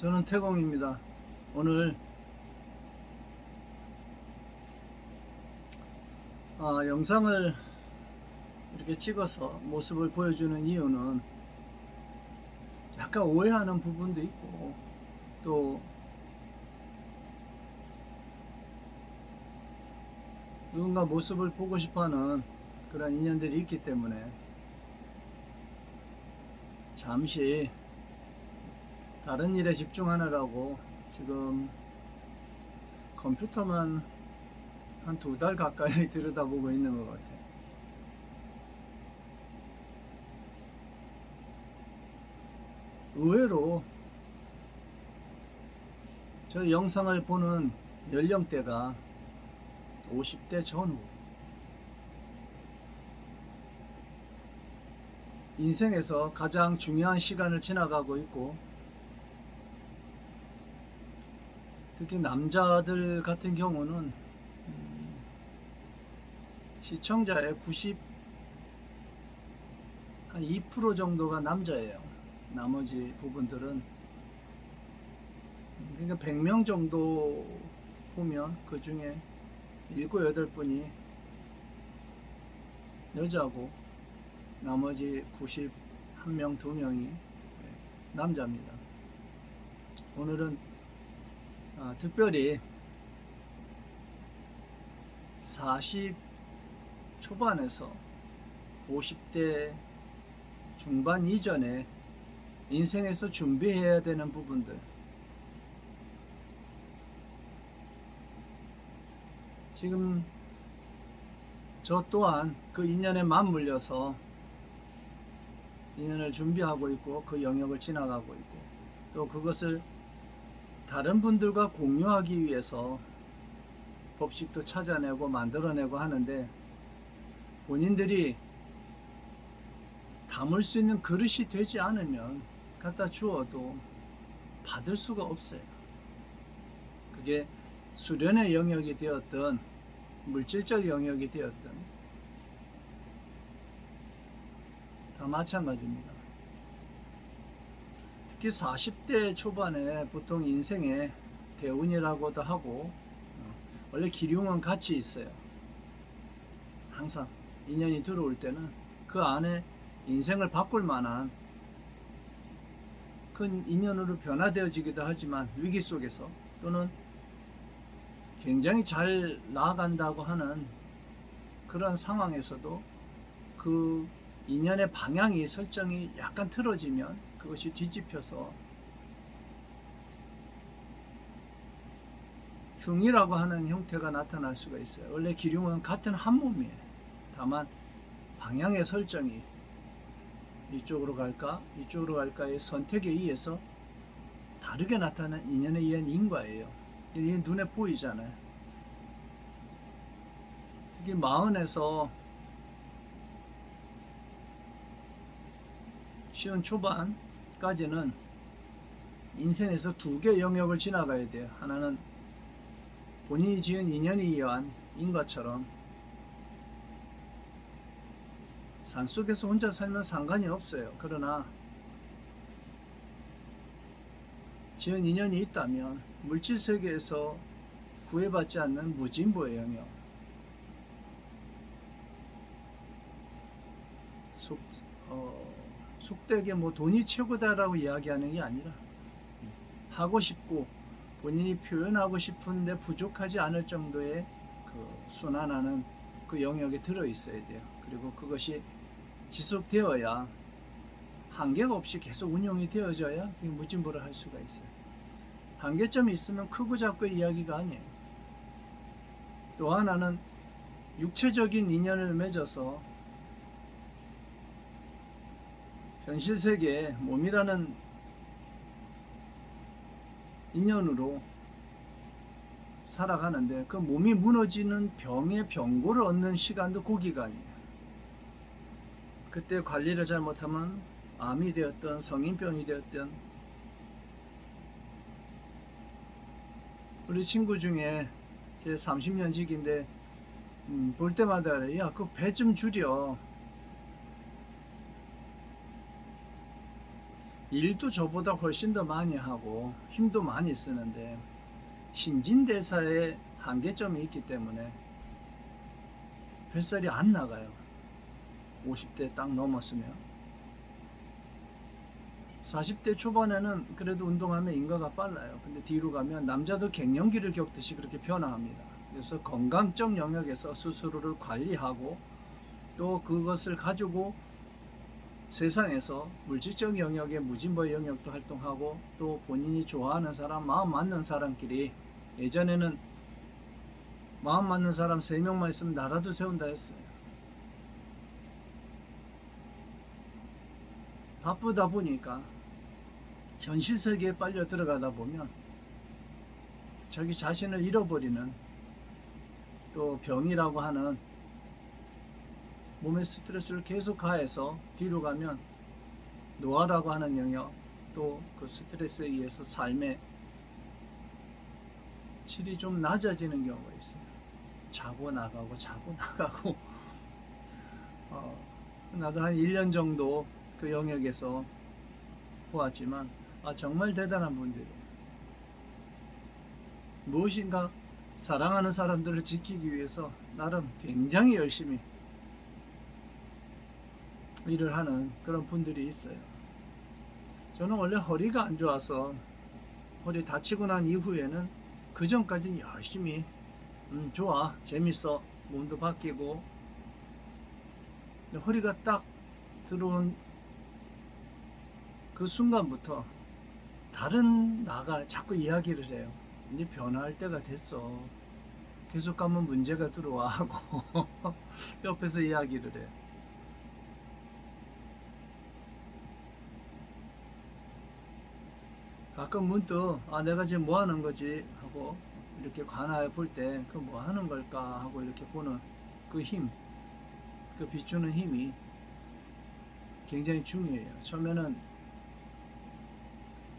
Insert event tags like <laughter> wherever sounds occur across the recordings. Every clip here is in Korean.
저는 태공입니다. 오늘 아, 영상을 이렇게 찍어서 모습을 보여주는 이유는 약간 오해하는 부분도 있고 또 누군가 모습을 보고 싶어하는 그런 인연들이 있기 때문에 잠시 다른 일에 집중하느라고 지금 컴퓨터만 한 두 달 가까이 <laughs> 들여다보고 있는 것 같아요. 의외로 저 영상을 보는 연령대가 50대 전후 인생에서 가장 중요한 시간을 지나가고 있고 특히 남자들 같은 경우는 음, 시청자의 90 한 2% 정도가 남자예요. 나머지 부분들은 그러니까 100명 정도 보면 그 중에 7, 8분이 여자고 나머지 91명, 2명이 남자입니다. 오늘은 아, 특별히 40 초반에서 50대 중반 이전에 인생에서 준비해야 되는 부분들. 지금 저 또한 그 인연에 맞물려서 인연을 준비하고 있고 그 영역을 지나가고 있고 또 그것을 다른 분들과 공유하기 위해서 법칙도 찾아내고 만들어내고 하는데 본인들이 담을 수 있는 그릇이 되지 않으면 갖다 주어도 받을 수가 없어요. 그게 수련의 영역이 되었던 물질적 영역이 되었던 다 마찬가지입니다. 특히 40대 초반에 보통 인생의 대운이라고도 하고 어, 원래 기륭은 같이 있어요. 항상 인연이 들어올 때는 그 안에 인생을 바꿀 만한 큰 인연으로 변화되어지기도 하지만 위기 속에서 또는 굉장히 잘 나아간다고 하는 그런 상황에서도 그 인연의 방향이 설정이 약간 틀어지면 그것이 뒤집혀서 흉이라고 하는 형태가 나타날 수가 있어요. 원래 기륭은 같은 한 몸이에요. 다만 방향의 설정이 이쪽으로 갈까 이쪽으로 갈까의 선택에 의해서 다르게 나타나는 인연에 의한 인과예요. 이게 눈에 보이잖아요. 이게 마흔에서 쉬운 초반 까지는 인생에서 두 개 영역을 지나가야 돼요. 하나는 본인이 지은 인연에 의한 인과처럼 산속에서 혼자 살면 상관이 없어요. 그러나 지은 인연이 있다면 물질 세계에서 구애받지 않는 무진보의 영역 속, 어, 속되게 뭐 돈이 최고다라고 이야기하는 게 아니라 하고 싶고 본인이 표현하고 싶은데 부족하지 않을 정도의 그 순환하는 그 영역에 들어 있어야 돼요. 그리고 그것이 지속되어야 한계가 없이 계속 운영이 되어져야 이 무진보를 할 수가 있어요. 한계점이 있으면 크고 작고의 이야기가 아니에요. 또 하나는 육체적인 인연을 맺어서 현실 세계에 몸이라는 인연으로 살아가는데 그 몸이 무너지는 병의 병고를 얻는 시간도 그 기간이에요. 그때 관리를 잘못하면 암이 되었던 성인병이 되었던 우리 친구 중에 제 30년직인데 음, 볼 때마다. 야, 그 배 좀 줄여. 일도 저보다 훨씬 더 많이 하고 힘도 많이 쓰는데 신진대사에 한계점이 있기 때문에 뱃살이 안 나가요. 50대 딱 넘었으면 40대 초반에는 그래도 운동하면 인가가 빨라요. 근데 뒤로 가면 남자도 갱년기를 겪듯이 그렇게 변화합니다. 그래서 건강적 영역에서 스스로를 관리하고 또 그것을 가지고 세상에서 물질적 영역의 무진보의 영역도 활동하고 또 본인이 좋아하는 사람, 마음 맞는 사람끼리 예전에는 마음 맞는 사람 3명만 있으면 나라도 세운다 했어요. 바쁘다 보니까 현실 세계에 빨려 들어가다 보면 자기 자신을 잃어버리는 또 병이라고 하는 몸의 스트레스를 계속 가해서 뒤로 가면 노화라고 하는 영역 또 그 스트레스에 의해서 삶의 질이 좀 낮아지는 경우가 있어요. 자고 나가고 자고 나가고 <laughs> 어, 나도 한 1년 정도 그 영역에서 보았지만 아 정말 대단한 분들이에요. 무엇인가 사랑하는 사람들을 지키기 위해서 나름 굉장히 열심히 일을 하는 그런 분들이 있어요. 저는 원래 허리가 안 좋아서 허리 다치고 난 이후에는 그 전까지는 열심히 음, 좋아 재밌어 몸도 바뀌고 허리가 딱 들어온 그 순간부터 다른 나가 자꾸 이야기를 해요. 이제 변화할 때가 됐어. 계속 가면 문제가 들어와 하고 <laughs> 옆에서 이야기를 해. 가끔 문득 아 내가 지금 뭐 하는 거지? 하고 이렇게 관하에 볼 때 그 뭐 하는 걸까? 하고 이렇게 보는 그 힘, 그 비추는 힘이 굉장히 중요해요. 처음에는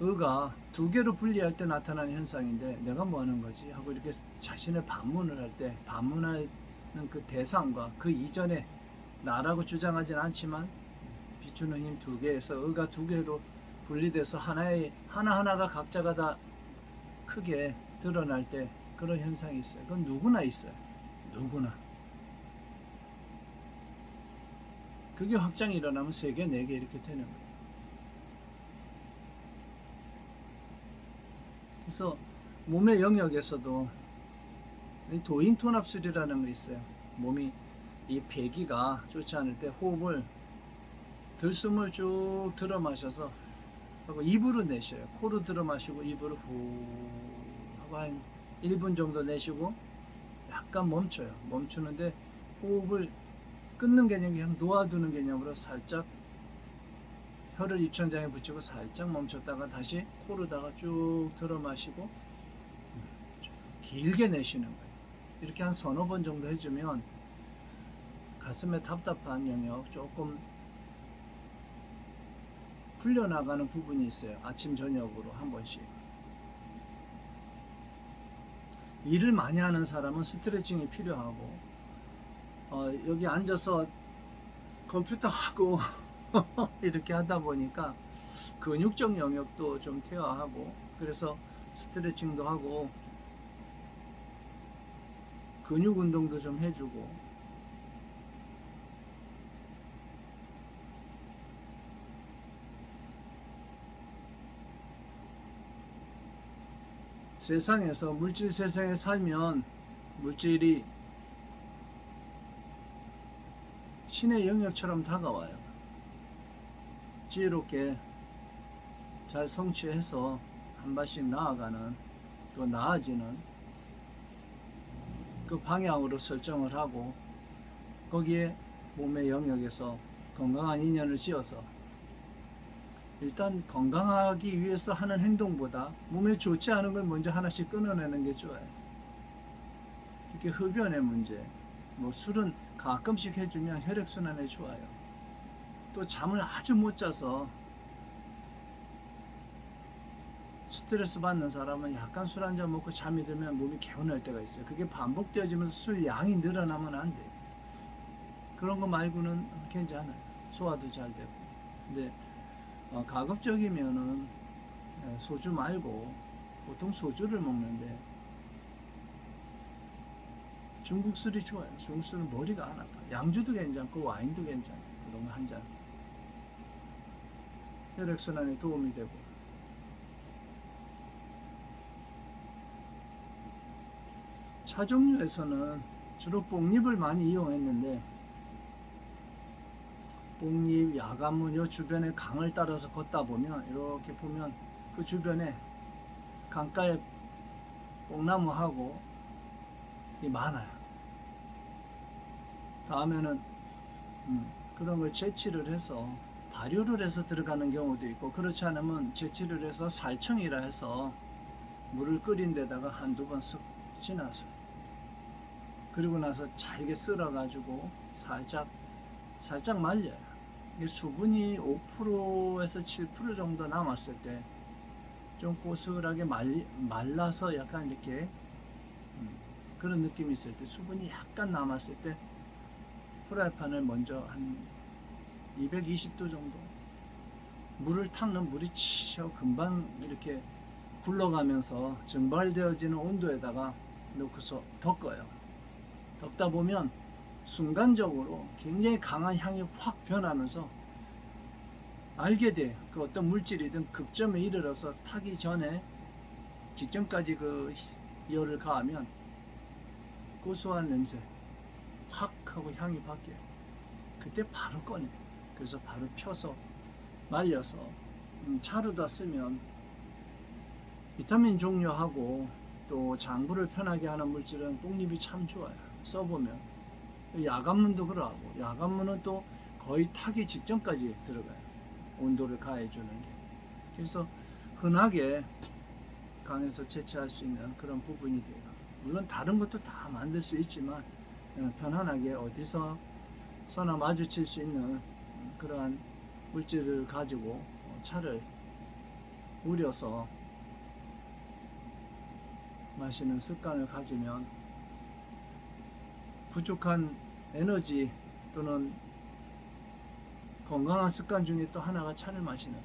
의가 두 개로 분리할 때 나타나는 현상인데 내가 뭐 하는 거지? 하고 이렇게 자신의 반문을 할 때 반문하는 그 대상과 그 이전에 나라고 주장하진 않지만 비추는 힘 두 개에서 의가 두 개로 분리돼서 하나의 하나하나가 각자가 다 크게 드러날 때 그런 현상이 있어요. 그건 누구나 있어요. 누구나. 그게 확장이 일어나면 세 개, 네 개 이렇게 되는 거예요. 그래서 몸의 영역에서도 이 도인 톤압술이라는 거 있어요. 몸이 이 배기가 좋지 않을 때 호흡을 들숨을 쭉 들어 마셔서 하고 입으로 내쉬어요. 코로 들어 마시고 입으로 후 하고 한 1분 정도 내쉬고 약간 멈춰요. 멈추는데 호흡을 끊는 개념이 그냥 놓아두는 개념으로 살짝 혀를 입천장에 붙이고 살짝 멈췄다가 다시 코로다가 쭉 들어 마시고 길게 내쉬는 거예요. 이렇게 한 서너 번 정도 해주면 가슴에 답답한 영역 조금 풀려나가는 부분이 있어요. 아침 저녁으로 한 번씩. 일을 많이 하는 사람은 스트레칭이 필요하고 어, 여기 앉아서 컴퓨터 하고 <laughs> 이렇게 하다 보니까 근육적 영역도 좀 퇴화하고 그래서 스트레칭도 하고 근육 운동도 좀 해주고 세상에서 물질 세상에 살면 물질이 신의 영역처럼 다가와요. 지혜롭게 잘 성취해서 한 발씩 나아가는 또 나아지는 그 방향으로 설정을 하고 거기에 몸의 영역에서 건강한 인연을 지어서 일단 건강하기 위해서 하는 행동보다 몸에 좋지 않은 걸 먼저 하나씩 끊어내는 게 좋아요. 특히 흡연의 문제, 뭐 술은 가끔씩 해주면 혈액순환에 좋아요. 또 잠을 아주 못 자서 스트레스 받는 사람은 약간 술 한 잔 먹고 잠이 들면 몸이 개운할 때가 있어요. 그게 반복되어지면서 술 양이 늘어나면 안 돼요. 그런 거 말고는 괜찮아요. 소화도 잘 되고. 근데 어, 가급적이면은 예, 소주 말고 보통 소주를 먹는데 중국 술이 좋아요. 중국 술은 머리가 안 아파. 양주도 괜찮고 와인도 괜찮아. 그런 거 한 잔. 혈액순환에 도움이 되고. 차 종류에서는 주로 뽕잎을 많이 이용했는데 뽕잎, 야간문 요 주변에 강을 따라서 걷다 보면 이렇게 보면 그 주변에 강가에 뽕나무하고 이 많아요. 다음에는 음, 그런 걸 채취를 해서 발효를 해서 들어가는 경우도 있고 그렇지 않으면 채취를 해서 살청이라 해서 물을 끓인 데다가 한두 번 쓱 지나서 그리고 나서 잘게 썰어 가지고 살짝 살짝 말려요. 이게 수분이 5%에서 7% 정도 남았을 때 좀 고슬하게 말라서 약간 이렇게 음, 그런 느낌이 있을 때 수분이 약간 남았을 때 프라이팬을 먼저 한 220도 정도 물을 탁는 물이 치셔 금방 이렇게 굴러가면서 증발되어지는 온도에다가 놓고서 덮어요. 덮다 보면 순간적으로 굉장히 강한 향이 확 변하면서 알게 돼. 그 어떤 물질이든 극점에 이르러서 타기 전에 직전까지 그 열을 가하면 고소한 냄새 확 하고 향이 바뀌어요. 그때 바로 꺼내. 그래서 바로 펴서 말려서 음, 차로다 쓰면 비타민 종류하고 또 장부를 편하게 하는 물질은 뽕잎이 참 좋아요. 써보면 야간문도 그러하고 야간문은 또 거의 타기 직전까지 들어가요. 온도를 가해주는 게. 그래서 흔하게 강에서 채취할 수 있는 그런 부분이 돼요. 물론 다른 것도 다 만들 수 있지만 어, 편안하게 어디서 서나 마주칠 수 있는 그러한 물질을 가지고 어, 차를 우려서 마시는 습관을 가지면 부족한 에너지 또는 건강한 습관 중에 또 하나가 차를 마시는.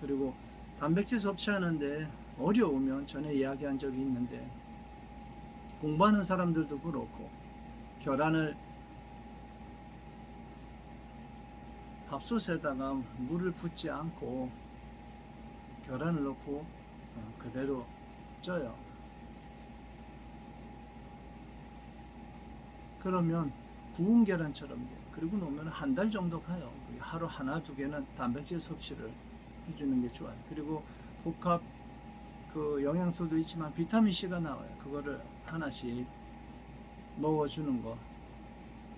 그리고 단백질 섭취하는데 어려우면 전에 이야기한 적이 있는데 공부하는 사람들도 그렇고 계란을 밥솥에다가 물을 붓지 않고 계란을 넣고 어, 그대로 쪄요. 그러면 구운 계란처럼. 그리고 놓으면 한 달 정도 가요. 하루 하나 두 개는 단백질 섭취를 해주는 게 좋아요. 그리고 복합 그 영양소도 있지만 비타민 C가 나와요. 그거를 하나씩 먹어주는 거.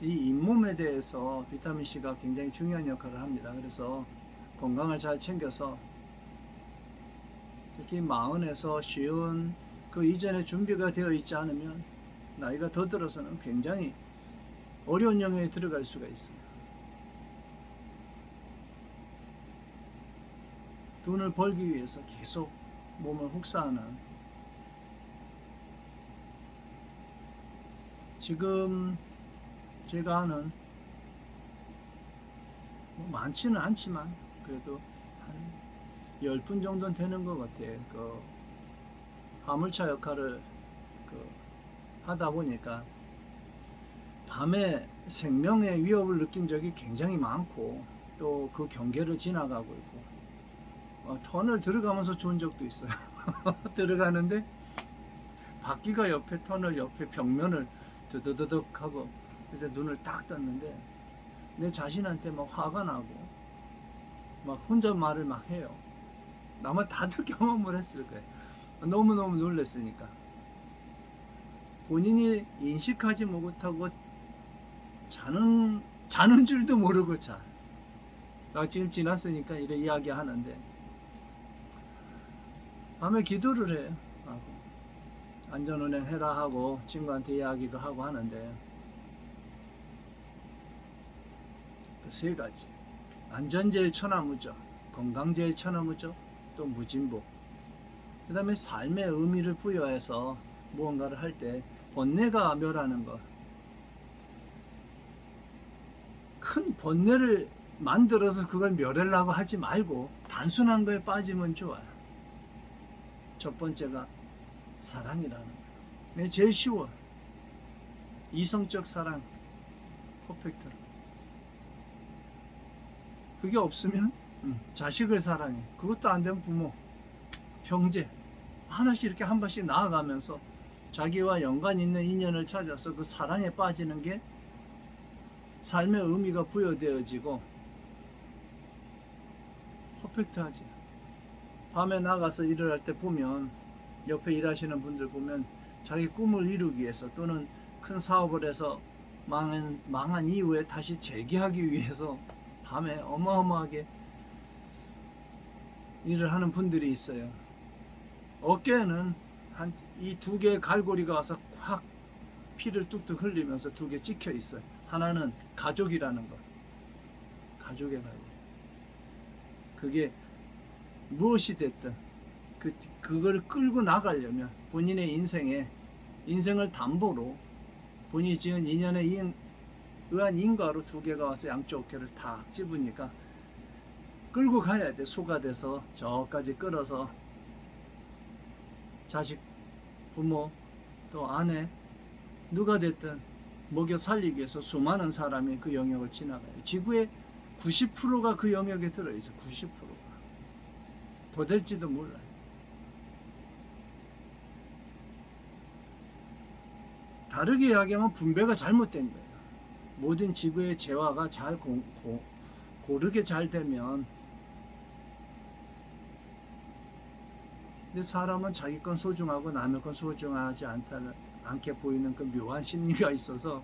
이 잇몸에 대해서 비타민 C가 굉장히 중요한 역할을 합니다. 그래서 건강을 잘 챙겨서 특히 마흔에서 쉬운 그 이전에 준비가 되어 있지 않으면 나이가 더 들어서는 굉장히 어려운 영역에 들어갈 수가 있어요. 돈을 벌기 위해서 계속 몸을 혹사하는 지금 제가 아는 뭐 많지는 않지만 그래도 한 10분 정도는 되는 것 같아요. 그 화물차 역할을 그 하다 보니까 밤에 생명의 위협을 느낀 적이 굉장히 많고 또 그 경계를 지나가고 있고 어, 터널 들어가면서 좋은 적도 있어요. <laughs> 들어가는데 바퀴가 옆에 터널 옆에 벽면을 드드드득 하고 그때 눈을 딱 떴는데 내 자신한테 막 화가 나고 막 혼자 말을 막 해요. 아마 다들 경험을 했을 거예요. 너무너무 놀랐으니까. 본인이 인식하지 못하고 자는 자는 줄도 모르고 자. 나 지금 지났으니까 이래 이야기 하는데. 밤에 기도를 해. 안전운행 해라 하고 친구한테 이야기도 하고 하는데 그 세 가지. 안전 제일 천하무적 건강 제일 천하무적 또 무진복. 그 다음에 삶의 의미를 부여해서 무언가를 할 때 번뇌가 멸하는 것. 큰 번뇌를 만들어서 그걸 멸하려고 하지 말고 단순한 거에 빠지면 좋아요. 첫 번째가 사랑이라는. 이게 제일 쉬워. 이성적 사랑, 퍼펙트. 그게 없으면 음, 자식을 사랑해. 그것도 안 되면 부모, 형제 하나씩 이렇게 한 번씩 나아가면서 자기와 연관 있는 인연을 찾아서 그 사랑에 빠지는 게 삶의 의미가 부여되어지고 퍼펙트하지. 밤에 나가서 일을 할 때 보면 옆에 일하시는 분들 보면 자기 꿈을 이루기 위해서 또는 큰 사업을 해서 망한, 망한 이후에 다시 재기하기 위해서 밤에 어마어마하게 일을 하는 분들이 있어요. 어깨에는 한 이 두 개의 갈고리가 와서 확 피를 뚝뚝 흘리면서 두 개 찍혀 있어요. 하나는 가족이라는 것. 가족의 갈고리. 그게 무엇이 됐든 그 그걸 끌고 나가려면 본인의 인생에 인생을 담보로 본인이 지은 인연에 인, 의한 인과로 두 개가 와서 양쪽 어깨를 탁 집으니까 끌고 가야 돼 소가 돼서 저까지 끌어서 자식 부모 또 아내 누가 됐든 먹여 살리기 위해서 수많은 사람이 그 영역을 지나가요. 지구의 90%가 그 영역에 들어있어 90%가. 더 될지도 몰라요. 다르게 이야기하면 분배가 잘못된 거예요. 모든 지구의 재화가 잘 고, 고, 고르게 잘 되면 근데 사람은 자기 건 소중하고 남의 건 소중하지 않다는 않게 보이는 그 묘한 심리가 있어서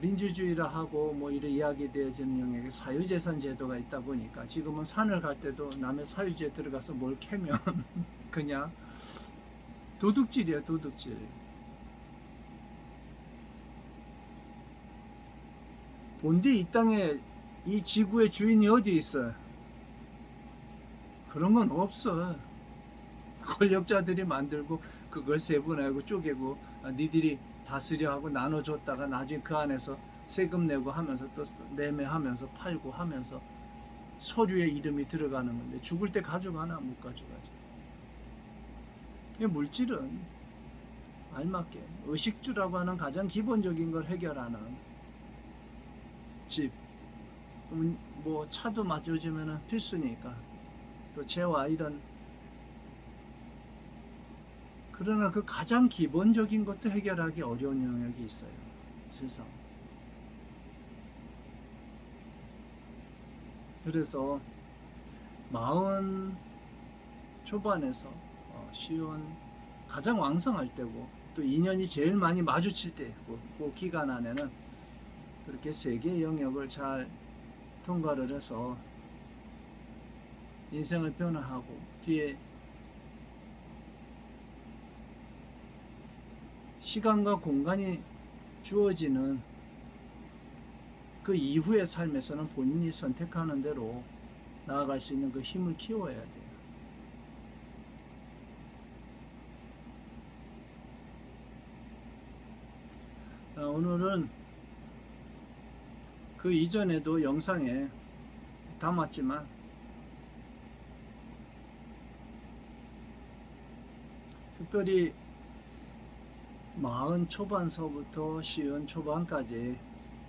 민주주의라 하고 뭐 이래 이야기되어지는 영역에 사유재산 제도가 있다 보니까 지금은 산을 갈 때도 남의 사유지에 들어가서 뭘 캐면 <laughs> 그냥 도둑질이야 도둑질. 본디 이 땅에 이 지구의 주인이 어디 있어 그런 건 없어 권력자들이 만들고 그걸 세분하고 쪼개고 아, 니들이 다스려 하고 나눠줬다가 나중에 그 안에서 세금 내고 하면서 또 매매하면서 팔고 하면서 서류에 이름이 들어가는 건데 죽을 때 가져가나 못 가져가지. 이 물질은 알맞게 의식주라고 하는 가장 기본적인 걸 해결하는 집, 음, 뭐 차도 맞춰주면 필수니까 또 재화 이런 그러나 그 가장 기본적인 것도 해결하기 어려운 영역이 있어요. 실상. 그래서 마흔 초반에서 어, 쉬운 가장 왕성할 때고 또 인연이 제일 많이 마주칠 때, 그, 그 기간 안에는 그렇게 세 개의 영역을 잘 통과를 해서 인생을 변화하고 뒤에 시간과 공간이 주어지는 그 이후의 삶에서는 본인이 선택하는 대로 나아갈 수 있는 그 힘을 키워야 돼요. 아, 오늘은 그 이전에도 영상에 담았지만 특별히 마흔 초반서부터 시은 초반까지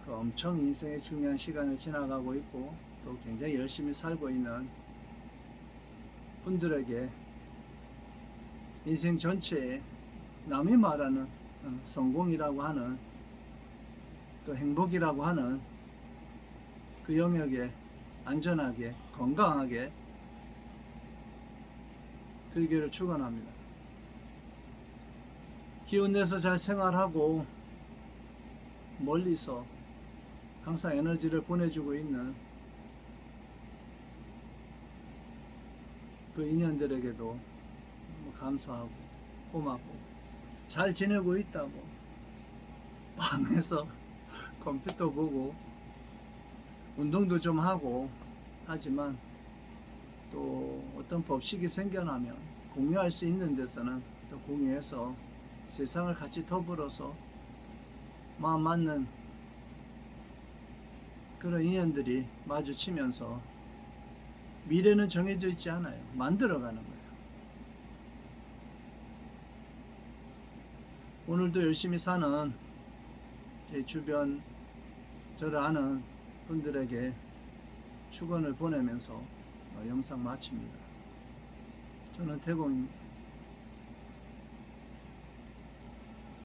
그 엄청 인생의 중요한 시간을 지나가고 있고 또 굉장히 열심히 살고 있는 분들에게 인생 전체에 남이 말하는 어, 성공이라고 하는 또 행복이라고 하는 그 영역에 안전하게 건강하게 들기를 축원합니다. 기운 내서 잘 생활하고 멀리서 항상 에너지를 보내주고 있는 그 인연들에게도 감사하고 고맙고 잘 지내고 있다고 밤에서 <laughs> 컴퓨터 보고 운동도 좀 하고 하지만 또 어떤 법칙이 생겨나면 공유할 수 있는 데서는 또 공유해서 세상을 같이 더불어서 마음 맞는 그런 인연들이 마주치면서 미래는 정해져 있지 않아요. 만들어가는 거예요. 오늘도 열심히 사는 제 주변 저를 아는 분들에게 축원을 보내면서 어, 영상 마칩니다. 저는 태국